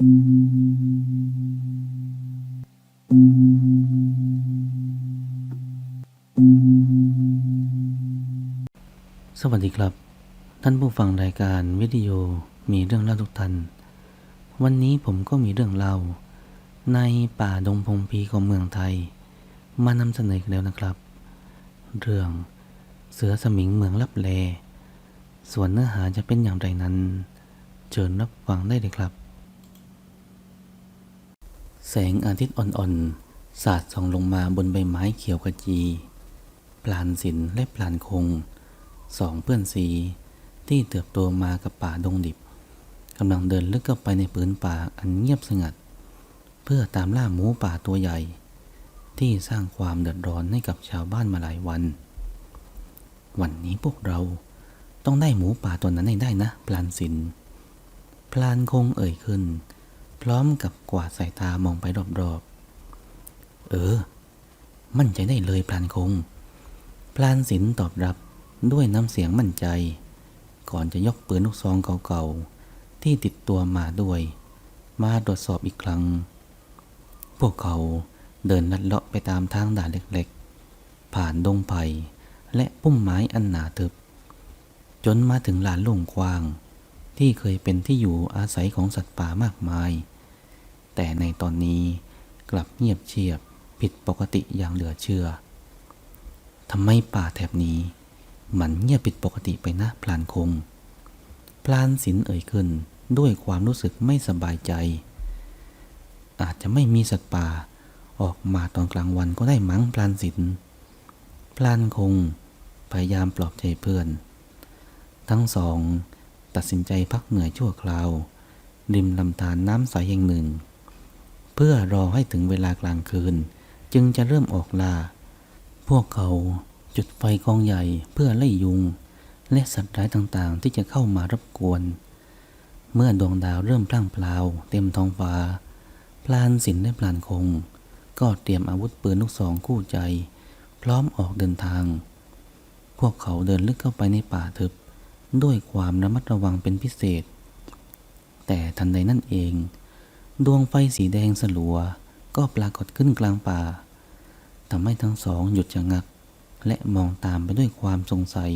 สวัสดีครับ ท่านผู้ฟังรายการวิดีโอมีเรื่องเล่าทุกท่านวันนี้ผมก็มีเรื่องเล่า ในป่าดงพงพีของเมืองไทย มานำเสนอแล้วนะครับ เรื่องเสือสมิงเมืองลับแล ส่วนเนื้อหาจะเป็นอย่างไรนั้น เชิญรับฟังได้เลยครับ แสงอาทิตย์อ่อนๆ สาดส่องลงมาบนใบไม้เขียวขจีพลานศิลและพลานคง สองเพื่อนสีที่เติบโตมากับป่าดงดิบกำลังเดินลึกเข้าไปในพื้นป่าอันเงียบสงัด เพื่อตามล่าหมูป่าตัวใหญ่ ที่สร้างความเดือดร้อนให้กับชาวบ้านมาหลายวัน วันนี้พวกเราต้องได้หมูป่าตัวนั้นให้ได้นะพลานศิลป์พลานคงเอ่ยขึ้น พร้อมกับกวาดสายตามองไปรอบๆ เออ มั่นใจได้เลยพลานคง พลานศิลตอบรับด้วยน้ำเสียงมั่นใจ ก่อนจะยกปืนลูกซองเก่าๆ ที่ติดตัวมาด้วย มาตรวจสอบอีกครั้ง พวกเขาเดินลัดเลาะไปตามทางด่านเล็กๆ ผ่านดงไผ่และพุ่มไม้อันหนาทึบ จนมาถึงลานโล่งกว้าง ที่เคยเป็นที่อยู่อาศัยของสัตว์ป่ามากมาย แต่ในตอนนี้กลับเงียบเชียบผิดปกติอย่างเหลือเชื่อทำไมป่าแถบนี้ มันเงียบผิดปกติไปนะพลานคง พลานศิลเอ่ยขึ้นด้วยความรู้สึกไม่สบายใจ อาจจะไม่มีสัตว์ป่าออกมาตอนกลางวันก็ได้มั้งพลานศิลพลานคง พยายามปลอบใจเพื่อน ทั้งสอง ตัดสินใจพักเหนื่อยชั่วคราว ริมลำธารน้ำใสแห่งหนึ่ง เพื่อรอให้ถึงเวลากลางคืน จึงจะเริ่มออกล่า พวกเขาจุดไฟกองใหญ่เพื่อไล่ยุง และสัตว์ร้ายต่างๆ ที่จะเข้ามารบกวน เมื่อดวงดาวเริ่มพล่างพลาวเต็มท้องฟ้า พลานศิลป์และพลานคง ก็เตรียมอาวุธปืนลูกซองคู่ใจ พร้อมออกเดินทาง พวกเขาเดินลึกเข้าไปในป่าทึบ ด้วยความระมัดระวังเป็นพิเศษ แต่ทันใดนั่นเอง ดวงไฟสีแดงสลัวก็ปรากฏขึ้นกลางป่าทำให้ทั้งสองหยุดชะงัก และมองตามไปด้วยความสงสัย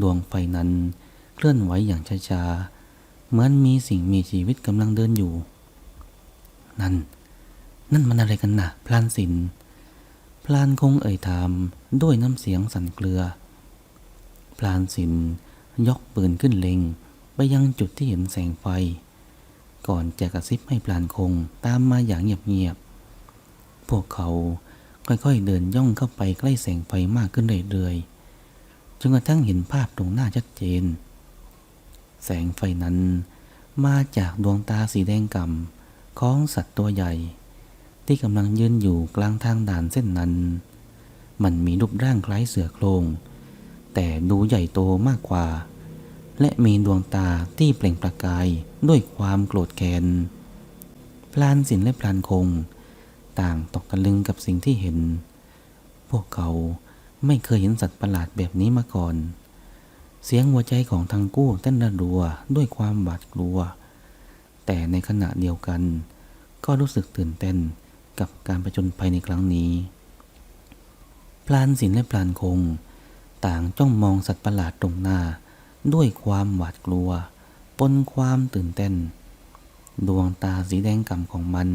ดวงไฟนั้นเคลื่อนไหวอย่างช้าๆ เหมือนมีสิ่งมีชีวิตกำลังเดินอยู่ นั่น นั่นมันอะไรกันนะพลานศิลป์พลานคงเอ่ยถามด้วยน้ำเสียงสั่นเกลือ พลานศิลป์ยกปืนขึ้นเล็ง ไปยังจุดที่เห็นแสงไฟ ก่อนจะกระซิบให้พลานคงตามมาอย่างเงียบๆ พวกเขาค่อยๆเดินย่องเข้าไปใกล้แสงไฟมากขึ้นเรื่อยๆ จนกระทั่งเห็นภาพตรงหน้าชัดเจน แสงไฟนั้นมาจากดวงตาสีแดงก่ำของสัตว์ตัวใหญ่ ที่กำลังยืนอยู่กลางทางด่านเส้นนั้น มันมีรูปร่างคล้ายเสือโครง แต่ดูใหญ่โตมากกว่า และมีดวงตาที่เปล่งประกายด้วยความโกรธแค้นพลานศิลป์และพลานคง ต่างตกตะลึงกับสิ่งที่เห็น พวกเขาไม่เคยเห็นสัตว์ประหลาดแบบนี้มาก่อน เสียงหัวใจของทั้งคู่เต้นระรัวด้วยความหวาดกลัว แต่ในขณะเดียวกัน ก็รู้สึกตื่นเต้นกับการประจนภัยในครั้งนี้ พลานศิลป์และพลานคง ต่างจ้องมองสัตว์ประหลาดตรงหน้า ด้วยความหวาดกลัว ปนความตื่นเต้น ดวงตาสีแดงก่ำของมัน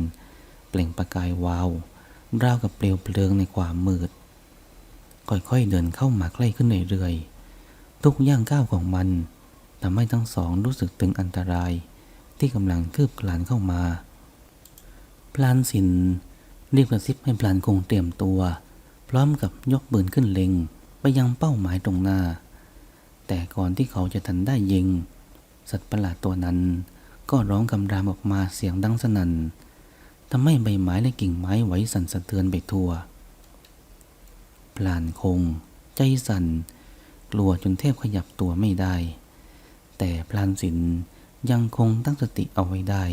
เปล่งประกายวาวราวกับเปลวเพลิงในความมืด ค่อยๆเดินเข้ามาใกล้ขึ้นเรื่อยๆทุกย่างก้าวของมันทำให้ทั้งสองรู้สึกถึงอันตรายที่กำลังคืบคลานเข้ามา พลานสินรีบกระซิบให้พลานคงเตรียมตัว พร้อมกับยกปืนขึ้นเล็ง ไปยังเป้าหมายตรงหน้า แต่ก่อนที่เขาจะทันได้ยิง สัตว์ประหลาดตัวนั้น ก็ร้องคำรามออกมาเสียงดังสนั่นทำให้ใบไม้และกิ่งไม้ไหวสั่นสะเทือนไปทั่วพลานคง ใจสั่น กลัวจนแทบขยับตัวไม่ได้ แต่พลานศิลป์ยังคงตั้งสติเอาไว้ได้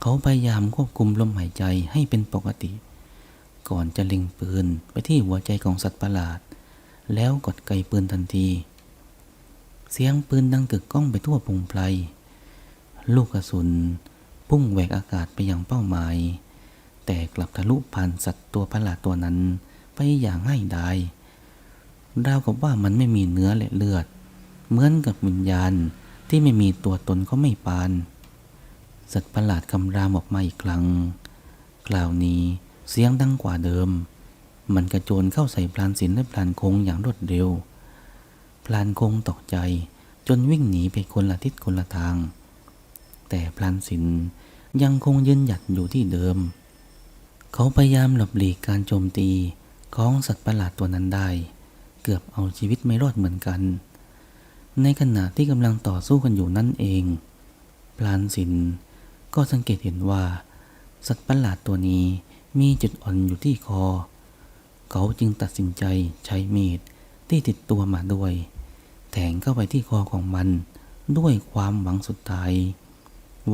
เขาพยายามควบคุมลมหายใจให้เป็นปกติ ก่อนจะเล็งปืนไปที่หัวใจของสัตว์ประหลาด แล้วกดไกปืนทันที เสียงปืนดังกึกก้องไปทั่วพงไพรลูกกระสุนพุ่งแหวกอากาศไปยังเป้าหมาย แต่กลับทะลุผ่านสัตว์ตัวประหลาดตัวนั้นไปอย่างง่ายดายราวกับว่ามันไม่มีเนื้อและเลือด เหมือนกับวิญญาณที่ไม่มีตัวตนก็ไม่ปาน สัตว์ประหลาดคำรามออกมาอีกครั้ง คราวนี้เสียงดังกว่าเดิม มันกระโจนเข้าใส่พลานศิลและพลานคงอย่างรวดเร็ว พลานคงตกใจจนวิ่งหนีไปคนละทิศคนละทาง แต่พลานศิลยังคงยืนหยัดอยู่ที่เดิม เขาพยายามหลบหลีกการโจมตีของสัตว์ประหลาดตัวนั้นได้ เกือบเอาชีวิตไม่รอดเหมือนกัน ในขณะที่กำลังต่อสู้กันอยู่นั่นเอง พลานศิลก็สังเกตเห็นว่า สัตว์ประหลาดตัวนี้มีจุดอ่อนอยู่ที่คอ เขาจึงตัดสินใจใช้มีดที่ติดตัวมาด้วย แทงเข้าไปที่คอของมัน ด้วยความหวังสุดท้าย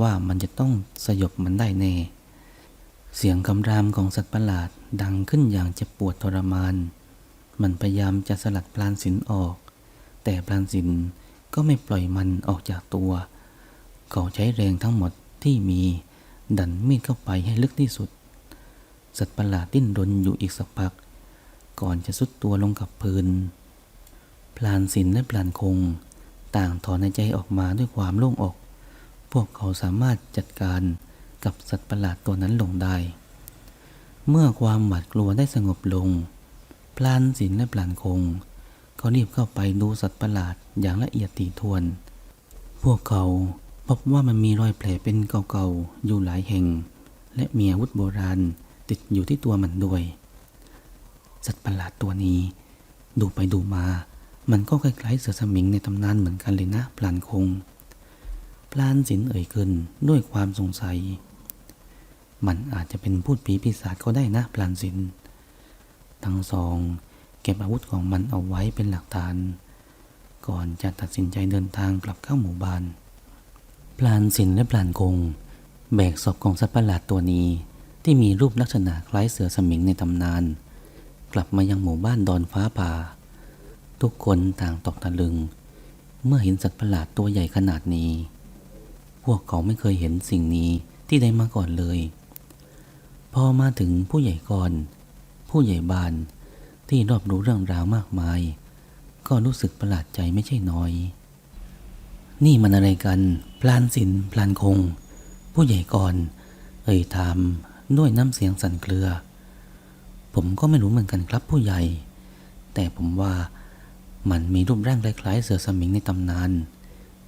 ว่ามันจะต้องสยบมันได้แน่ เสียงคำรามของสัตว์ประหลาดดังขึ้นอย่างเจ็บปวดทรมาน มันพยายามจะสลัดพลานสินออก แต่พลานสินก็ไม่ปล่อยมันออกจากตัว เขาใช้แรงทั้งหมดที่มีดันมีดเข้าไปให้ลึกที่สุด สัตว์ประหลาดดิ้นรนอยู่อีกสักพัก ก่อนจะสุดตัวลงกับพื้น พลานสินและพลานคง ต่างถอนหายใจออกมาด้วยความโล่งอก พวกเขาสามารถจัดการกับสัตว์ประหลาดตัวนั้นลงได้ เมื่อความหวาดกลัวได้สงบลง พลานสินและพลานคง ก็รีบเข้าไปดูสัตว์ประหลาดอย่างละเอียดถี่ถ้วน พวกเขาพบว่ามันมีรอยแผลเป็นเก่าๆอยู่หลายแห่ง และมีอาวุธโบราณติดอยู่ที่ตัวมันด้วย สัตว์ประหลาดตัวนี้ ดูไปดูมา มันก็คล้ายๆเสือสมิงในตำนานเหมือนกันเลยนะพลานคง พลานสินเอ่ยขึ้นด้วยความสงสัย มันอาจจะเป็นพูดผีปีศาจก็ได้นะพลานสิน ทั้งสอง เก็บอาวุธของมันเอาไว้เป็นหลักฐาน ก่อนจะตัดสินใจเดินทางกลับเข้าหมู่บ้าน พลานสินและพลานคง แบกศพของสัตว์ประหลาดตัวนี้ที่มีรูปลักษณะคล้ายเสือสมิงในตำนาน กลับมายังหมู่บ้านดอนฟ้าป่า ทุกคนต่างตกตะลึง เมื่อเห็นสัตว์ประหลาดตัวใหญ่ขนาดนี้ พวกเขาไม่เคยเห็นสิ่งนี้ที่ได้มาก่อนเลย พอมาถึงผู้ใหญ่ก่อน ผู้ใหญ่บ้านที่รอบรู้เรื่องราวมากมาย ก็รู้สึกประหลาดใจไม่ใช่น้อย นี่มันอะไรกันพลานสินพลานคง ผู้ใหญ่ก่อน เอ่ยถามด้วยน้ำเสียงสั่นเครือ ผมก็ไม่รู้เหมือนกันครับผู้ใหญ่ แต่ผมว่ามันมีรูปร่างคล้ายๆเสือสมิงในตำนาน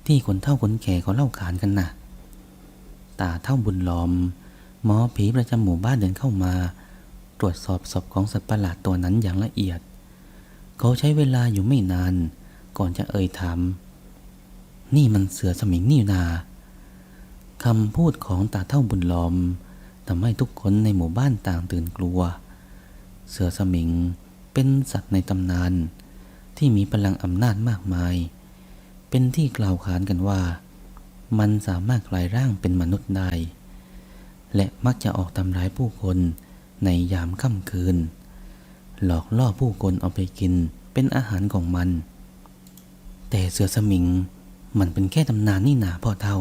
ที่คนเฒ่าคนแก่เขาเล่าขานกันนะตาเท่าบุญล้อม หมอผีประจำหมู่บ้านเดินเข้ามา ตรวจสอบศพของสัตว์ประหลาดตัวนั้นอย่างละเอียด เขาใช้เวลาอยู่ไม่นาน ก่อนจะเอ่ยถาม นี่มันเสือสมิงนี่นาคำพูดของตาเท่าบุญล้อมทำให้ทุกคนในหมู่บ้านต่างตื่นกลัว เสือสมิงเป็นสัตว์ในตำนาน ที่มีพลังอำนาจมากมาย เป็นที่กล่าวขานกันว่า มันสามารถกลายร่างเป็นมนุษย์ได้ และมักจะออกทำร้ายผู้คนในยามค่ำคืน หลอกล่อผู้คนเอาไปกินเป็นอาหารของมัน แต่เสือสมิงมันเป็นแค่ตำนานนี่นาพ่อเท่า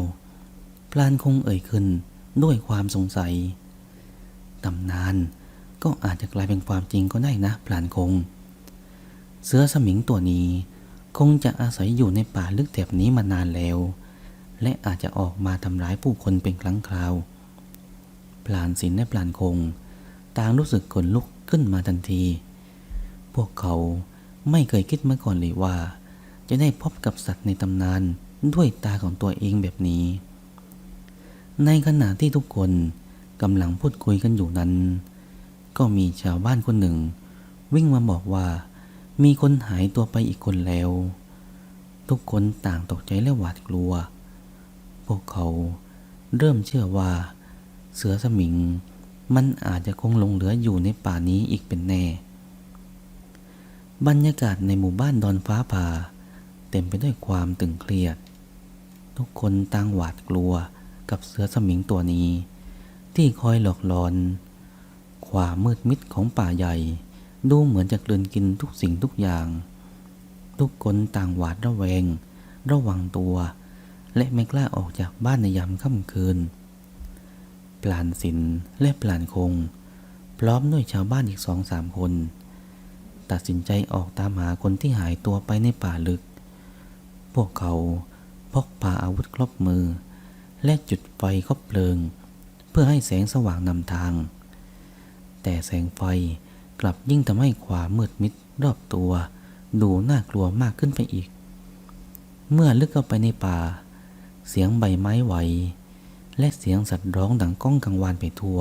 พลานคงเอ่ยขึ้นด้วยความสงสัย ตำนาน ก็อาจจะกลายเป็นความจริงก็ได้นะพลานคง เสือสมิงตัวนี้ คงจะอาศัยอยู่ในป่าลึกแถบนี้มานานแล้ว และอาจจะออกมาทำร้ายผู้คนเป็นครั้งคราวพลานศิลและพลานคง ต่างรู้สึกขนลุกขึ้นมาทันที พวกเขาไม่เคยคิดมาก่อนเลยว่า จะได้พบกับสัตว์ในตำนานด้วยตาของตัวเองแบบนี้ ในขณะที่ทุกคนกำลังพูดคุยกันอยู่นั้น ก็มีชาวบ้านคนหนึ่ง วิ่งมาบอกว่า มีคนหายตัวไปอีกคนแล้ว ทุกคนต่างตกใจและหวาดกลัว พวกเขาเริ่มเชื่อว่า เสือสมิงมันอาจจะคงหลงเหลืออยู่ในป่านี้อีกเป็นแน่ บรรยากาศในหมู่บ้านดอนฟ้าผ่า เต็มไปด้วยความตึงเครียด ทุกคนต่างหวาดกลัวกับเสือสมิงตัวนี้ ที่คอยหลอกหลอน ความมืดมิดของป่าใหญ่ ดูเหมือนจะกลืนกินทุกสิ่งทุกอย่าง ทุกคนต่างหวาดระแวง ระวังตัว และไม่กล้าออกจากบ้านในยามค่ำคืนปลานศิลป์และปลานคง พร้อมด้วยชาวบ้านอีกสองสามคน ตัดสินใจออกตามหาคนที่หายตัวไปในป่าลึก พวกเขาพกพาอาวุธครบมือ และจุดไฟคบเพลิง เพื่อให้แสงสว่างนำทาง แต่แสงไฟกลับยิ่งทำให้ความมืดมิดรอบตัว ดูน่ากลัวมากขึ้นไปอีก เมื่อลึกเข้าไปในป่า เสียงใบไม้ไหว และเสียงสัตว์ร้องดังก้องกังวานไปทั่ว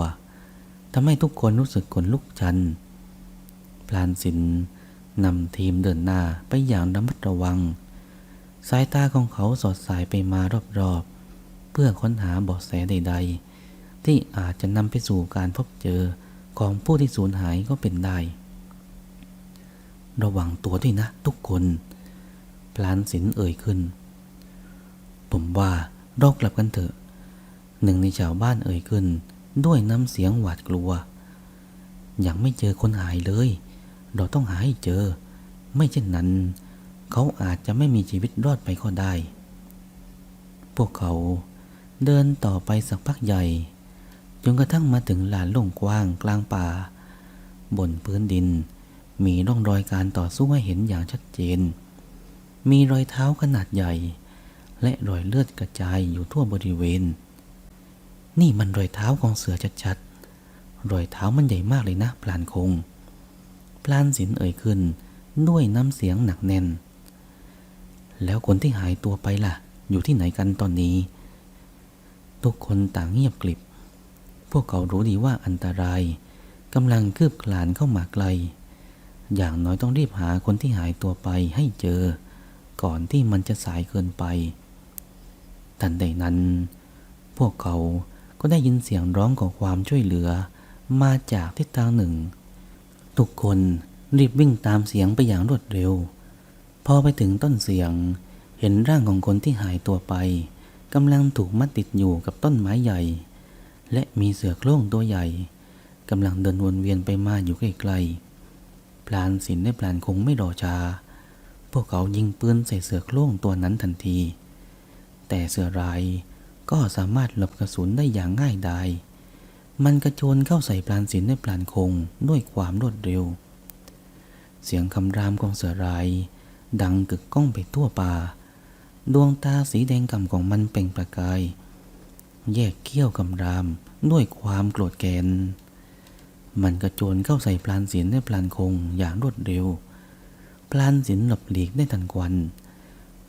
ทำให้ทุกคนรู้สึกขนลุกชัน พลานศิลป์นำทีมเดินหน้าไปอย่างระมัดระวัง สายตาของเขาสอดสายไปมารอบๆ เพื่อค้นหาเบาะแสใด ๆ ที่อาจจะนำไปสู่การพบเจอ ของผู้ที่สูญหายก็เป็นได้ ระวังตัวด้วยนะทุกคนพลานศิลเอ่ยขึ้น ผมว่าเรากลับกันเถอะ หนึ่งในชาวบ้านเอ่ยขึ้น ด้วยน้ำเสียงหวาดกลัว ยังไม่เจอคนหายเลย เราต้องหาให้เจอ ไม่เช่นนั้น เขาอาจจะไม่มีชีวิตรอดไปก็ได้ พวกเขาเดินต่อไปสักพักใหญ่ จนกระทั่งมาถึงลานโล่งกว้างกลางป่า บนพื้นดิน มีร่องรอยการต่อสู้ให้เห็นอย่างชัดเจน มีรอยเท้าขนาดใหญ่ และรอยเลือดกระจายอยู่ทั่วบริเวณ นี่มันรอยเท้าของเสือชัดๆรอยเท้ามันใหญ่มากเลยนะพลานคงพลานสินเอ่ยขึ้นด้วยน้ำเสียงหนักแน่น แล้วคนที่หายตัวไปล่ะ อยู่ที่ไหนกันตอนนี้ ทุกคนต่างเงียบกลิบ พวกเขารู้ดีว่าอันตรายกำลังคืบคลานเข้ามาไกล อย่างน้อยต้องรีบหาคนที่หายตัวไปให้เจอ ก่อนที่มันจะสายเกินไป ทันใดนั้น พวกเขาก็ได้ยินเสียงร้องขอความช่วยเหลือ มาจากทิศทางหนึ่ง ทุกคนรีบวิ่งตามเสียงไปอย่างรวดเร็ว พอไปถึงต้นเสียง เห็นร่างของคนที่หายตัวไปกำลังถูกมัดติดอยู่กับต้นไม้ใหญ่ และมีเสือโคร่งตัวใหญ่กำลังเดินวนเวียนไปมาอยู่ใกล้ๆพลานศิลและพลานคงไม่รอช้าพวกเขายิงปืนใส่เสือโคร่งตัวนั้นทันที แต่เสือรายก็สามารถหลบกระสุนได้อย่างง่ายดาย มันกระโจนเข้าใส่พลานศิลและพลานคงด้วยความรวดเร็ว เสียงคำรามของเสือรายดังกึกก้องไปทั่วป่า ดวงตาสีแดงกำของมันเปล่งประกาย แยกเขี้ยวคำรามด้วยความโกรธแค้นมันกระโจนเข้าใส่พลานศิลและพลานคงอย่างรวดเร็ว พลานศิลหลบหลีกได้ทันควัน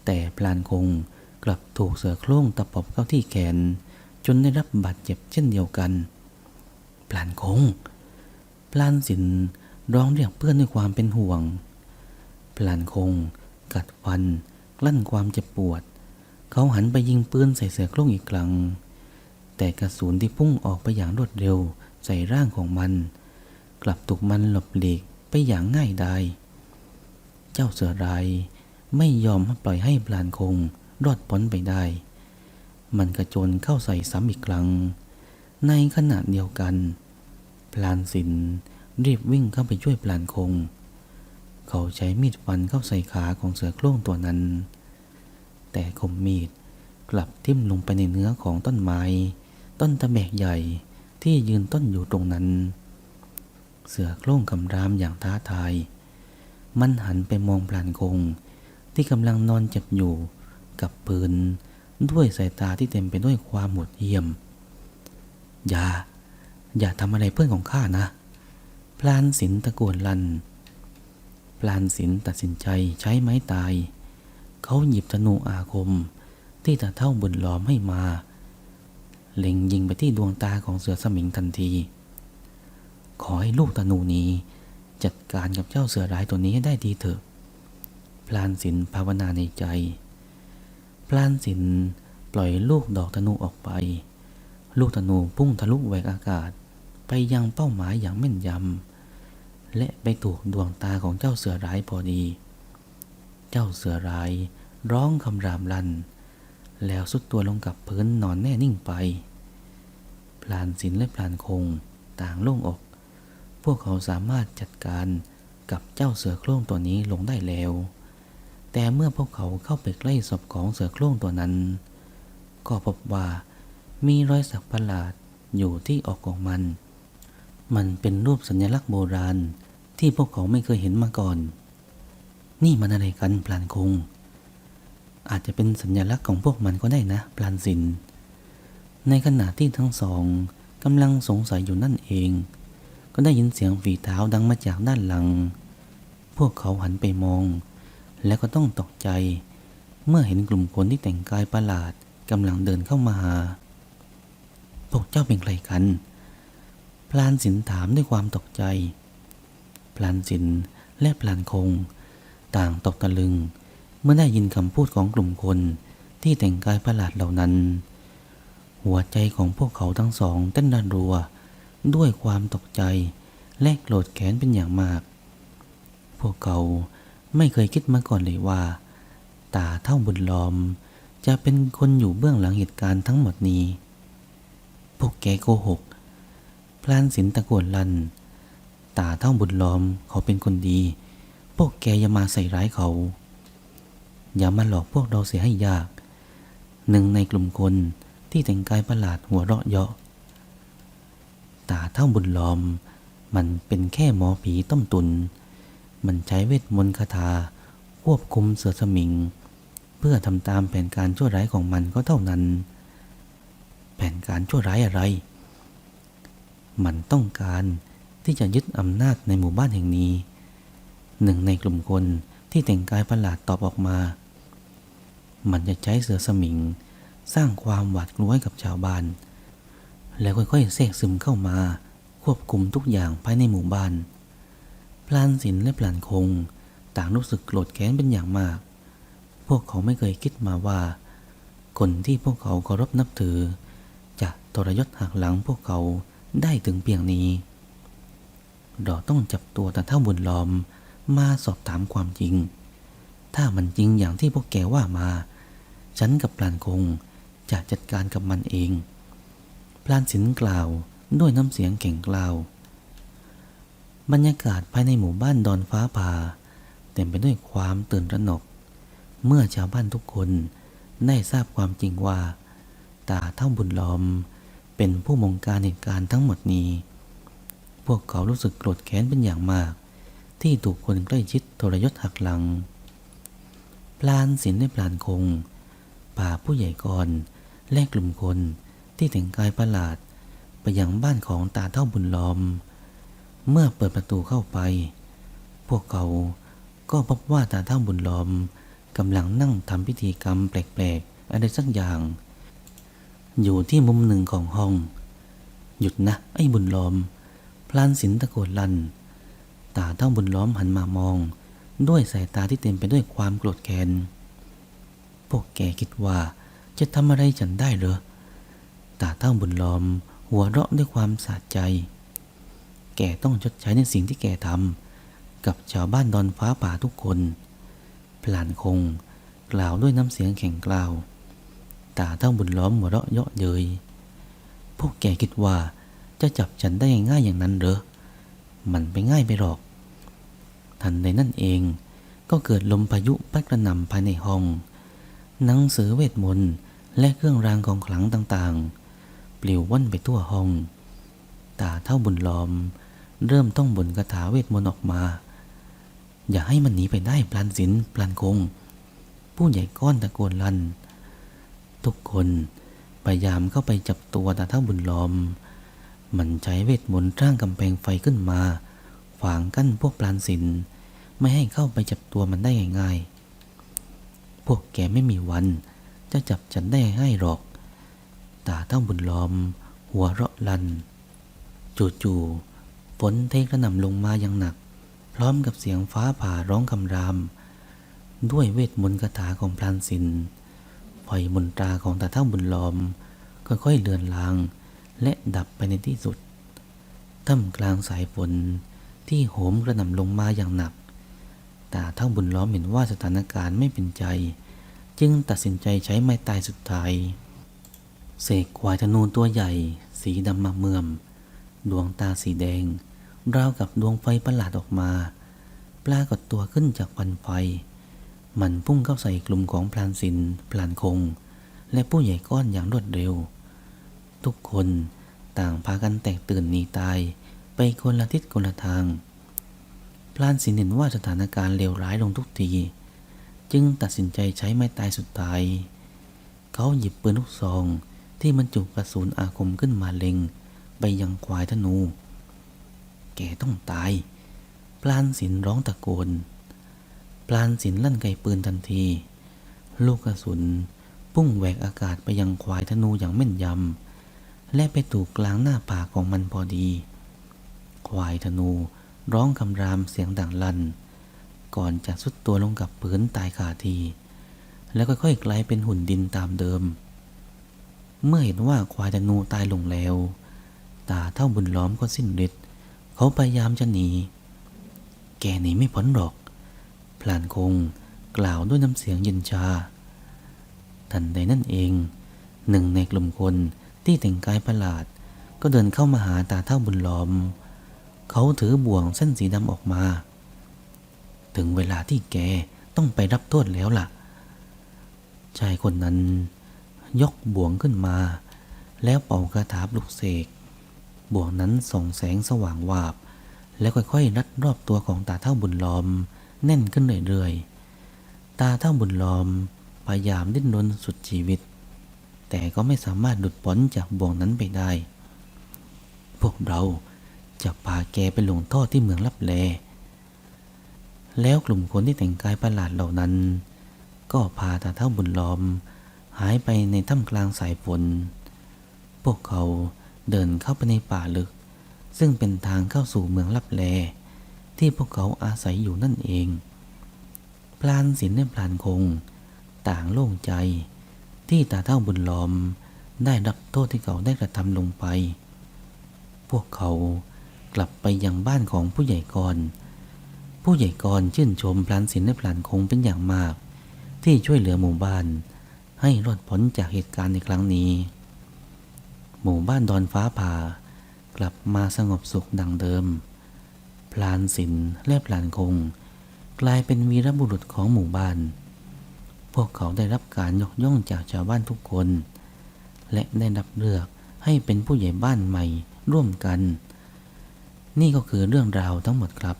แต่พลานคงกลับถูกเสือโคร่งตะปบเข้าที่แขน จนได้รับบาดเจ็บเช่นเดียวกัน พลานคง พลานศิลร้องเรียกเพื่อนด้วยความเป็นห่วง พลานคง กัดฟัน กลั้นความเจ็บปวด เขาหันไปยิงปืนใส่เสือโคร่งอีกครั้ง แต่กระสุนที่พุ่งออกไปอย่างรวดเร็วใส่ร่างของมัน กลับถูกมันหลบหลีกไปอย่างง่ายดาย เจ้าเสือรายไม่ยอมปล่อยให้พลานคงรอดพ้นไปได้ มันกระโจนเข้าใส่ซ้ำอีกครั้ง ในขณะเดียวกัน พลานศิลป์รีบวิ่งเข้าไปช่วยพลานคง เขาใช้มีดฟันเข้าใส่ขาของเสือโคร่งตัวนั้น แต่คมมีดกลับทิ่มลงไปในเนื้อของต้นไม้ ต้นตะแบกใหญ่ที่ยืนต้นอยู่ตรงนั้น เสือโคร่งคำรามอย่างท้าทาย มันหันไปมองพลานคงที่กำลังนอนเจ็บอยู่กับปืนด้วยสายตาที่เต็มไปด้วยความหมดเยี่ยม อย่า อย่าทำอะไรเพื่อนของข้านะ พลานศิลตะโกนลัน พลานศิลตัดสินใจใช้ไม้ตาย เขาหยิบธนูอาคมที่ตาเท่าบุญล้อมให้มา เล็งยิงไปที่ดวงตาของเสือสมิงทันที ขอให้ลูกธนูนี้ จัดการกับเจ้าเสือร้ายตัวนี้ให้ได้ดีเถอะ พลานศิลปภาวนาในใจ พลานศิลป์ปล่อยลูกดอกธนูออกไป ลูกธนูพุ่งทะลุแหวกอากาศ ไปยังเป้าหมายอย่างแม่นยำ และไปถูกดวงตาของเจ้าเสือร้ายพอดี เจ้าเสือร้ายร้องคำรามลั่น แล้วสุดตัวลงกับพื้นนอนแน่นิ่งไป พลานศิลและพลานคงต่างโล่งอก พวกเขาสามารถจัดการกับเจ้าเสือโคร่งตัวนี้ลงได้แล้ว แต่เมื่อพวกเขาเข้าไปใกล้ศพของเสือโคร่งตัวนั้น ก็พบว่ามีรอยสักประหลาดอยู่ที่ออกของมัน มันเป็นรูปสัญลักษณ์โบราณที่พวกเขาไม่เคยเห็นมาก่อน นี่มันอะไรกันพลานคง อาจจะเป็นสัญลักษณ์ของพวกมันก็ได้นะพลานสิน ในขณะที่ทั้งสองกำลังสงสัยอยู่นั่นเอง ก็ได้ยินเสียงฝีเท้าดังมาจากด้านหลัง พวกเขาหันไปมอง แล้วก็ต้องตกใจ เมื่อเห็นกลุ่มคนที่แต่งกายประหลาดกำลังเดินเข้ามาหา พวกเจ้าเป็นใครกัน พลานสินถามด้วยความตกใจ พลานสินและพลานคง ต่างตกตะลึง เมื่อได้ยินคำพูดของกลุ่มคนที่แต่งกายประหลาดเหล่านั้น หัวใจของพวกเขาทั้งสองเต้นระรัว ด้วยความตกใจและโกรธแค้นเป็นอย่างมาก พวกเขาไม่เคยคิดมาก่อนเลยว่า ตาเท่าบุญล้อม จะเป็นคนอยู่เบื้องหลังเหตุการณ์ทั้งหมดนี้ พวกแกโกหก พลานสินตะโกนลัน ตาเท่าบุญล้อมเขาเป็นคนดี พวกแกอย่ามาใส่ร้ายเขา อย่ามาหลอกพวกเราเสียให้ยาก หนึ่งในกลุ่มคนที่แต่งกายประหลาดหัวเราะเยาะตาเท่าบุญล้อม มันเป็นแค่หมอผีต้มตุน มันใช้เวทมนต์คาถาควบคุมเสือสมิง เพื่อทำตามแผนการชั่วร้ายของมันก็เท่านั้น แผนการชั่วร้ายอะไร มันต้องการที่จะยึดอำนาจในหมู่บ้านแห่งนี้ หนึ่งในกลุ่มคนที่แต่งกายประหลาดตอบออกมา มันจะใช้เสือสมิง สร้างความหวาดกลัวให้กับชาวบ้าน แล้วค่อยๆแทรกซึมเข้ามา ควบคุมทุกอย่างภายในหมู่บ้าน พลานศิลและพลานคง ต่างรู้สึกโกรธแค้นเป็นอย่างมาก พวกเขาไม่เคยคิดมาว่า คนที่พวกเขาเคารพนับถือ จะทรยศหักหลังพวกเขาได้ถึงเพียงนี้ เราต้องจับตัวตาเท่าบุญล้อมมาสอบถามความจริง ถ้ามันจริงอย่างที่พวกแกว่ามา ฉันกับพลานคงจะจัดการกับมันเอง พลานสินกล่าวด้วยน้ำเสียงเก่งกล่าว บรรยากาศภายในหมู่บ้านดอนฟ้าผ่าเต็มไปด้วยความตื่นระหนก เมื่อชาวบ้านทุกคนได้ทราบความจริงว่า ตาเท่าบุญล้อมเป็นผู้มงการเหตุการณ์ทั้งหมดนี้ พวกเขารู้สึกโกรธแค้นเป็นอย่างมาก ที่ถูกคนใกล้ชิดทรยศหักหลัง พลานศิลป์และพลานคง ป่าผู้ใหญ่กรและกลุ่มคนที่แต่งกายประหลาด ไปยังบ้านของตาเท่าบุญล้อม เมื่อเปิดประตูเข้าไป พวกเขาก็พบว่าตาเท่าบุญล้อมกำลังนั่งทำพิธีกรรมแปลกๆอะไรสักอย่าง อยู่ที่มุมหนึ่งของห้อง หยุดนะไอ้บุญล้อม พลานศิลป์ตะโกนลั่น ตาเท่าบุญล้อมหันมามอง ด้วยสายตาที่เต็มไปด้วยความโกรธแค้น พวกแกคิดว่า จะทำอะไรฉันได้เหรอ ตาเท่าบุญล้อม หัวเราะด้วยความสะใจ แกต้องชดใช้ในสิ่งที่แกทำกับชาวบ้านดอนฟ้าป่าทุกคนพลานคง กล่าวด้วยน้ำเสียงแข็งกล่าว ตาเท่าบุญล้อมหัวเราะเยาะเย้ยพวกแกคิดว่าจะจับฉันได้ง่ายอย่างนั้นเหรอ มันไปง่ายไปหรอก ทันใดนั่นเองก็เกิดลมพายุพัดกระหน่ำภายในห้อง หนังสือเวทมนต์และเครื่องรางของขลังต่างๆ ปลิวว่อนไปทั่วห้อง ตาเท่าบุญล้อม เริ่มต้องบนคาถาเวทมนต์ออกมา อย่าให้มันหนีไปได้พลันศิลพลันคง ผู้ใหญ่ก้อนตะโกนลั่น ทุกคนพยายามเข้าไปจับตัวตาเท่าบุญล้อม มันใช้เวทมนต์สร้างกำแพงไฟขึ้นมาขวางกั้นพวกปลานศิลไม่ให้เข้าไปจับตัวมันได้ง่ายๆ พวกแกไม่มีวัน จะจับฉันได้ง่ายหรอก ตาเท่าบุญล้อม หัวเราะลัน จู่ๆ ฝนเทกระหน่ำลงมาอย่างหนัก พร้อมกับเสียงฟ้าผ่าร้องคำราม ด้วยเวทมนต์คาถาของพลานศิลไฟมนตราของตาเท่าบุญล้อม ค่อยๆเลือนลาง และดับไปในที่สุดท่ามกลางสายฝนที่โหมกระหน่ำลงมาอย่างหนัก ตาเท่าบุญล้อมเห็นว่าสถานการณ์ไม่เป็นใจ จึงตัดสินใจใช้ไม้ตายสุดท้าย เสกควายธนูตัวใหญ่ สีดำมาเมื่อม ดวงตาสีแดง ราวกับดวงไฟประหลาดออกมาปรากฏตัวขึ้นจากควันไฟ มันพุ่งเข้าใส่กลุ่มของพลานศิลพลานคง และผู้ใหญ่ก้อนอย่างรวดเร็ว ทุกคนต่างพากันแตกตื่นหนีตายไปคนละทิศคนละทาง พลานสินเห็นว่าสถานการณ์เลวร้ายลงทุกที จึงตัดสินใจใช้ไม้ตายสุดท้าย เขาหยิบปืนลูกซองที่บรรจุกระสุนอาคมขึ้นมาเล็ง ไปยังควายธนู แกต้องตาย พลานสินร้องตะโกน พลานสินลั่นไกปืนทันที ลูกกระสุนพุ่งแหวกอากาศไปยังควายธนูอย่างแม่นยำและไปถูกกลางหน้าปากของมันพอดี ควายธนู ร้องคำรามเสียงดังลั่น ก่อนจะสุดตัวลงกับพื้นตายคาที แล้วค่อยๆกลายเป็นหุ่นดินตามเดิม เมื่อเห็นว่าควายธนูตายลงแล้ว ตาเท่าบุญล้อมก็สิ้นฤทธิ์เขาพยายามจะหนี แกหนีไม่พ้นหรอกพลานคงกล่าวด้วยน้ำเสียงเย็นชา ทันใดนั่นเอง หนึ่งในกลุ่มคนที่แต่งกายประหลาด ก็เดินเข้ามาหาตาเท่าบุญล้อม เขาถือบ่วงเส้นสีดำออกมา ถึงเวลาที่แกต้องไปรับโทษแล้วล่ะ ชายคนนั้นยกบ่วงขึ้นมา แล้วเป่ากระถาปลุกเสก บ่วงนั้นส่องแสงสว่างวาบ แล้วค่อยๆ รัดรอบตัวของตาเท่าบุญล้อม แน่นขึ้นเรื่อยๆ ตาเท่าบุญล้อมพยายามดิ้นรนสุดชีวิต แต่ก็ไม่สามารถหลุดพ้นจากบ่วงนั้นไปได้ พวกเรา จะพาแกไปหลงโทษที่เมืองลับแล แล้วกลุ่มคนที่แต่งกายประหลาดเหล่านั้น ก็พาตาเท่าบุญล้อม หายไปในถ้ำกลางสายฝน พวกเขาเดินเข้าไปในป่าลึก ซึ่งเป็นทางเข้าสู่เมืองลับแล ที่พวกเขาอาศัยอยู่นั่นเอง พลานศิลป์และพลานคง ต่างโล่งใจ ที่ตาเท่าบุญล้อมได้รับโทษที่เขาได้กระทำลงไป พวกเขา กลับไปยังบ้านของผู้ใหญ่กรผู้ใหญ่กรชื่นชมพลานศิลและพลานคงเป็นอย่างมาก ที่ช่วยเหลือหมู่บ้าน ให้รอดพ้นจากเหตุการณ์ในครั้งนี้ หมู่บ้านดอนฟ้าผ่ากลับมาสงบสุขดังเดิม พลานศิลและพลานคง กลายเป็นวีรบุรุษของหมู่บ้าน พวกเขาได้รับการยกย่องจากชาวบ้านทุกคน และได้รับเลือกให้เป็นผู้ใหญ่บ้านใหม่ร่วมกัน นี่ก็คือเรื่องราวทั้งหมดครับ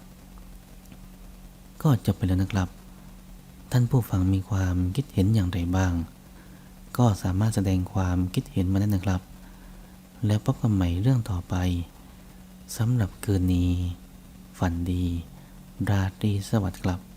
ก็จบไปแล้วนะครับ ท่านผู้ฟังมีความคิดเห็นอย่างไรบ้าง ก็สามารถแสดงความคิดเห็นมาได้นะครับ แล้วพบกันใหม่เรื่องต่อไปสำหรับคืนนี้ ฝันดี ราตรีสวัสดิ์ครับ